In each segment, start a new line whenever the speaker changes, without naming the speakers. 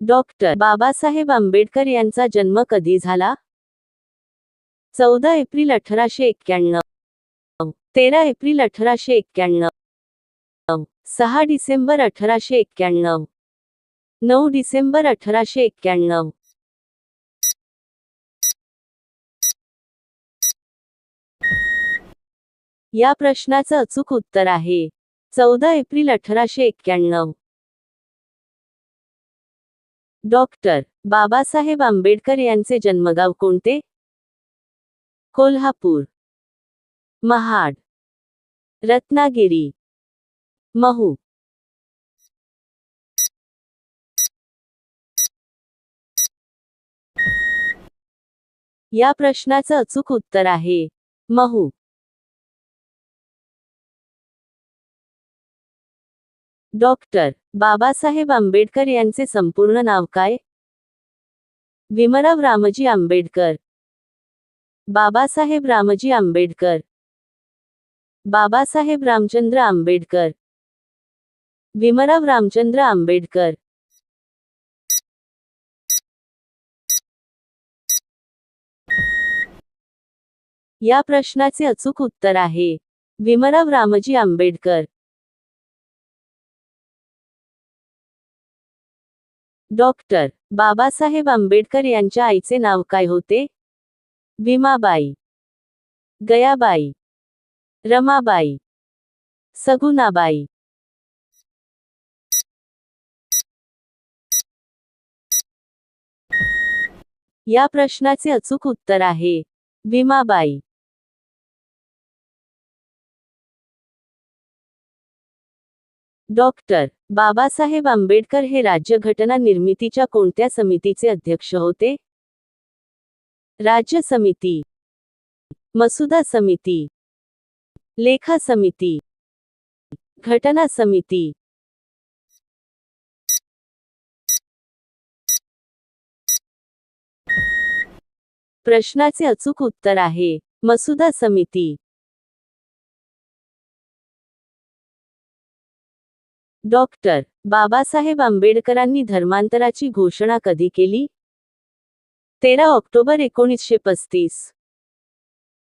Doctor Babasaheb Ambedkar यांचा जन्म कधी झाला? चौदा एप्रिल अठराशे एक्क्याण्णव. तेरा एप्रिल अठराशे एक्क्याण्णव. सहा डिसेंबर अठराशे एक्क्याण्णव. नऊ डिसेंबर अठराशे एक्क्याण्णव. या प्रश्नाचं अचूक उत्तर आहे. चौदा एप्रिल अठराशे एक्क्याण्णव. डॉक्टर बाबासाहेब आंबेडकर यांचे जन्मगाव कोणते? कोल्हापूर. महाड. रत्नागिरी. महू. या प्रश्नाचं अचूक उत्तर आहे. महू. डॉक्टर बाबासाहेब आंबेडकर यांचे संपूर्ण नाव काय? भीमराव रामजी आंबेडकर. बाबासाहेब रामजी आंबेडकर. बाबासाहेब रामचंद्र आंबेडकर. भीमराव रामचंद्र आंबेडकर. या प्रश्नाचे अचूक उत्तर आहे. भीमराव रामजी आंबेडकर. डॉक्टर बाबासाहेब आंबेडकर यांच्या आईचे नाव काय होते? भीमाबाई गयाबाई रमाबाई सगुणाबाई या प्रश्नाचे अचूक उत्तर आहे भीमाबाई. डॉक्टर बाबासाहेब आंबेडकर हे राज्यघटना निर्मितीच्या कोणत्या समितीचे अध्यक्ष होते? राज्य समिती मसुदा समिती लेखा समिती घटना समिती. प्रश्नाचे अचूक उत्तर आहे मसुदा समिती. डॉक्टर बाबासाहेब आंबेडकरांनी धर्मांतराची घोषणा कधी केली? तेरा ऑक्टोबर एकोणीसशे पस्तीस.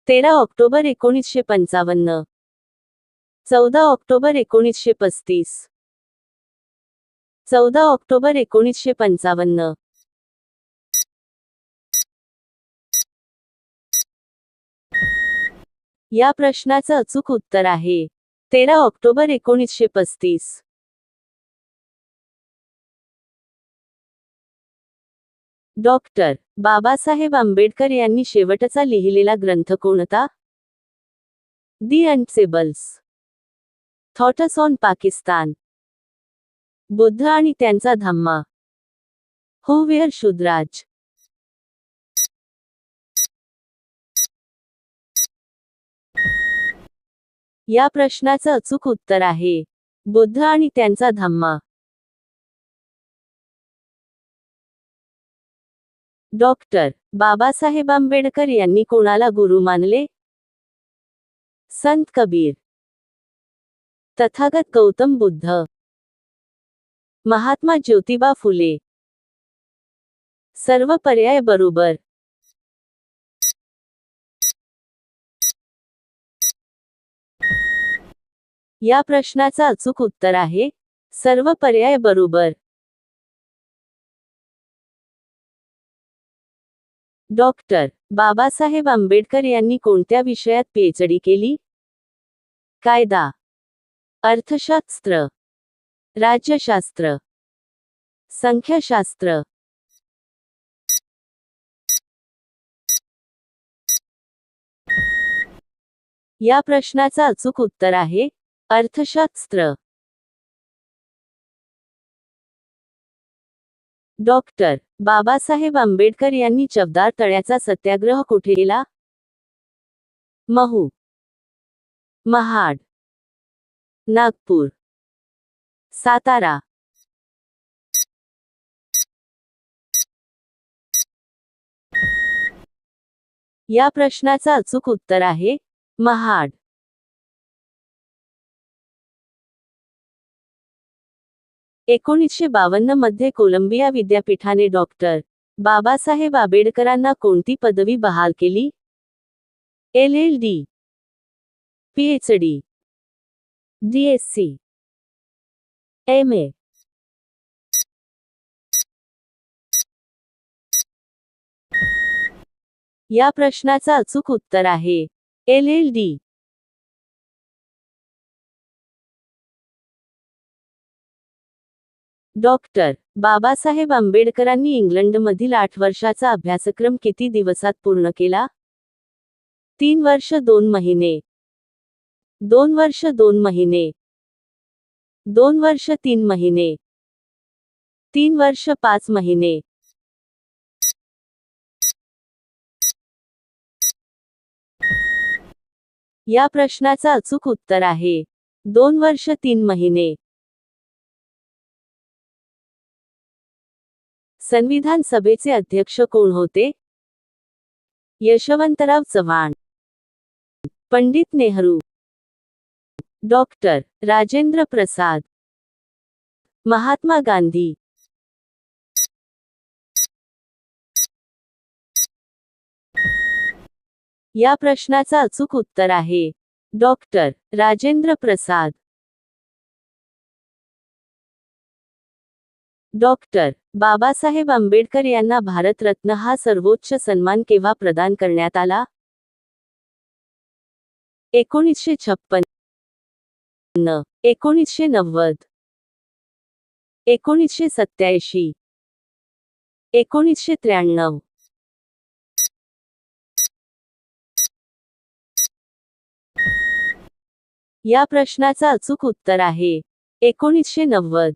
तेरा ऑक्टोबर एकोणीसशे पंचावन्न. चौदा ऑक्टोबर एकोणीसशे पस्तीस. चौदा ऑक्टोबर एकोणीसशे पंचावन्न. या प्रश्नाचं अचूक उत्तर आहे. तेरा ऑक्टोबर एकोणीसशे पस्तीस. डॉक्टर बाबासाहेब आंबेडकर यांनी शेवटचा लिहिलेला ग्रंथ कोणता? The untouchables thoughts on Pakistan Buddha आणि त्यांचा धम्मा. हो वेअर शुद्राज या प्रश्नाचं अचूक उत्तर आहे. बुद्ध आणि त्यांचा धम्मा. डॉक्टर बाबासाहेब आंबेडकर यांनी कोणाला गुरु मानले? संत कबीर. तथागत गौतम बुद्ध. महात्मा ज्योतिबा फुले. सर्व पर्याय बरोबर. या प्रश्नाचा अचूक उत्तर आहे. सर्व पर्याय बरोबर. डॉक्टर बाबासाहेब आंबेडकर यांनी कोणत्या विषयात पीएचडी केली? कायदा अर्थशास्त्र राज्यशास्त्र संख्याशास्त्र. या प्रश्नाचा अचूक उत्तर आहे अर्थशास्त्र. डॉक्टर बाबासाहेब आंबेडकर यांनी चवदार तळ्याचा सत्याग्रह कुठे केला? महू महाड नागपूर सातारा. या प्रश्नाचा अचूक उत्तर आहे महाड. एकोणीसशे बावन्नमध्ये कोलंबिया विद्यापीठाने डॉक्टर बाबासाहेब आंबेडकरांना कोणती पदवी बहाल केली? L L D PhD DSc M A या प्रश्नाचा अचूक उत्तर आहे. L L D doctor Babasaheb आंबेडकरांनी इंग्लंडमधील आठ वर्षाचा अभ्यासक्रम किती दिवसात पूर्ण केला? तीन वर्ष दोन महिने. दोन वर्ष दोन महिने. दोन वर्ष तीन महिने. तीन वर्ष पाच महिने. या प्रश्नाचा अचूक उत्तर आहे. दोन वर्ष तीन महिने. संविधान सभेचे अध्यक्ष कोण होते? यशवंतराव चव्हाण. पंडित नेहरू. डॉक्टर राजेंद्र प्रसाद. महात्मा गांधी. या प्रश्नाचा अचूक उत्तर आहे. डॉक्टर राजेंद्र प्रसाद. डॉक्टर बाबासाहेब आंबेडकर यांना भारतरत्न हा सर्वोच्च सन्मान केव्हा प्रदान करण्यात आला? एकोणीसशे छप्पन्न एकोणीसशे नव्वद. एकोणीसशे सत्याऐंशी एकोणीसशे त्र्याण्णव. या प्रश्नाचा अचूक उत्तर आहे. एकोणीसशे नव्वद.